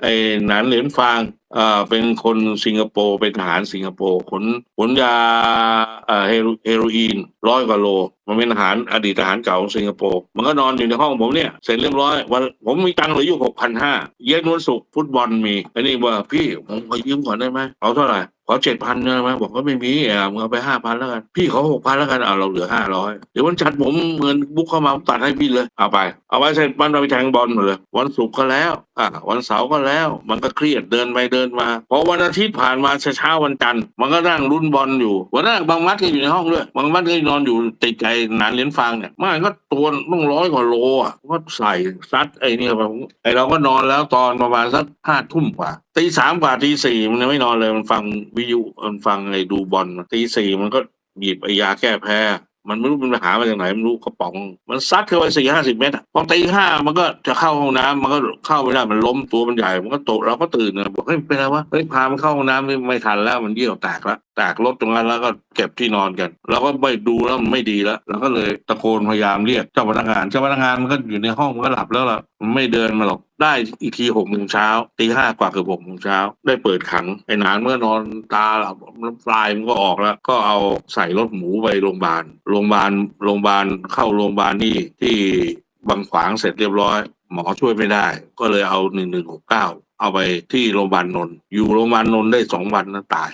ไอ้หนานเหรียญฟางเอ่อเป็นคนสิงคโปร์เป็นทหารสิงคโปร์ขนขนยาเอ่อเฮโรเฮโรอีนร้อยกว่าโล มันเป็นทหารอดีตทหารเก่าของสิงคโปร์มันก็นอนอยู่ในห้องผมเนี่ยเสร็จเรียบร้อยวันผมมีตังค์เหลืออยู่หกพันห้าเย็นวันศุกร์ฟุตบอลมีไอ้นี่ว่าพี่ผมขอยืมก่อนได้ไหมเอาเท่าไหร่ เจ็ดพันได้ไหมบอกว่าไม่มีอะมึงเอาไปห้าพันแล้วกัน พี่ขอหกพันแล้วกันเอาเราเหลือห้าร้อยเดี๋ยววันจันทร์ผมเงินบุ๊กเข้ามาตัดให้พี่เลย เอาไป เอาไว้เสร็จมันเราไปแทงบอลหมดเลย วันศุกร์ก็แล้วอะวันเสาร์ก็แล้ว มันก็เครียดเดินไปเดินมาพอวันอาทิตย์ผ่านมาเช้าวันจันทร์มันก็นั่งรุ่นบอลอยู่วันนั้นบางมัดก็อยู่ในห้องด้วยบางมัดก็นอนอยู่ติดใจหนานเหรียญฟางเนี่ยมันก็ตัวต้องร้อยกว่าโลอะก็ใส่ซัดไอ้นี่ไปไอ้เราก็นอนแล้วตอนประมาณสักห้าทุ่มกว่า ตีสามกว่าตีสี่มันยังไม่นอนเลยมันฟังวิทยุมันฟังไอ้ดูบอลตีสี่มันก็หยิบไอ้ยาแก้แพ้ มันไม่รู้มันไปหามาจากไหนไม่รู้กระป๋อง มันซัดเข้าไปสี่ห้าสิบเมตรอะพอตีห้ามันก็จะเข้าห้องน้ำมันก็เข้าไม่ได้มันล้มตัวมันใหญ่มันก็ตกเราก็ตื่นนะบอกเฮ้ยเป็นไรวะเฮ้ยพามันเข้าห้องน้ำไม่ทันแล้วมันเยี่ยวแตกแล้วแตกรถตรงนั้นแล้วก็เก็บที่นอนกันเราก็ไม่ดูแล้วมันไม่ดีแล้วเราก็เลยตะโกนพยายามเรียกเจ้าพนักงานเจ้าพนักงานมันก็อยู่ในห้องมันก็หลับแล้วล่ะมันไม่เดินมาหรอก ได้อีกทีหกโมงเช้าตีห้ากว่าเกือบหกโมงเช้าได้เปิดขังไอ้หนานเมื่อนอนตาหลับน้ำลายมันก็ออกแล้ว ก็เอาใส่รถหมูไปโรงพยาบาลโรงพยาบาลโรงพยาบาลเข้าโรงพยาบาลนี่ที่บางขวางเสร็จเรียบร้อย หมอช่วยไม่ได้ ก็เลยเอาหนึ่งหนึ่งหกเก้าเอาไปที่โรงพยาบาลนนท์อยู่โรงพยาบาลนนท์ได้สองวันนะตาย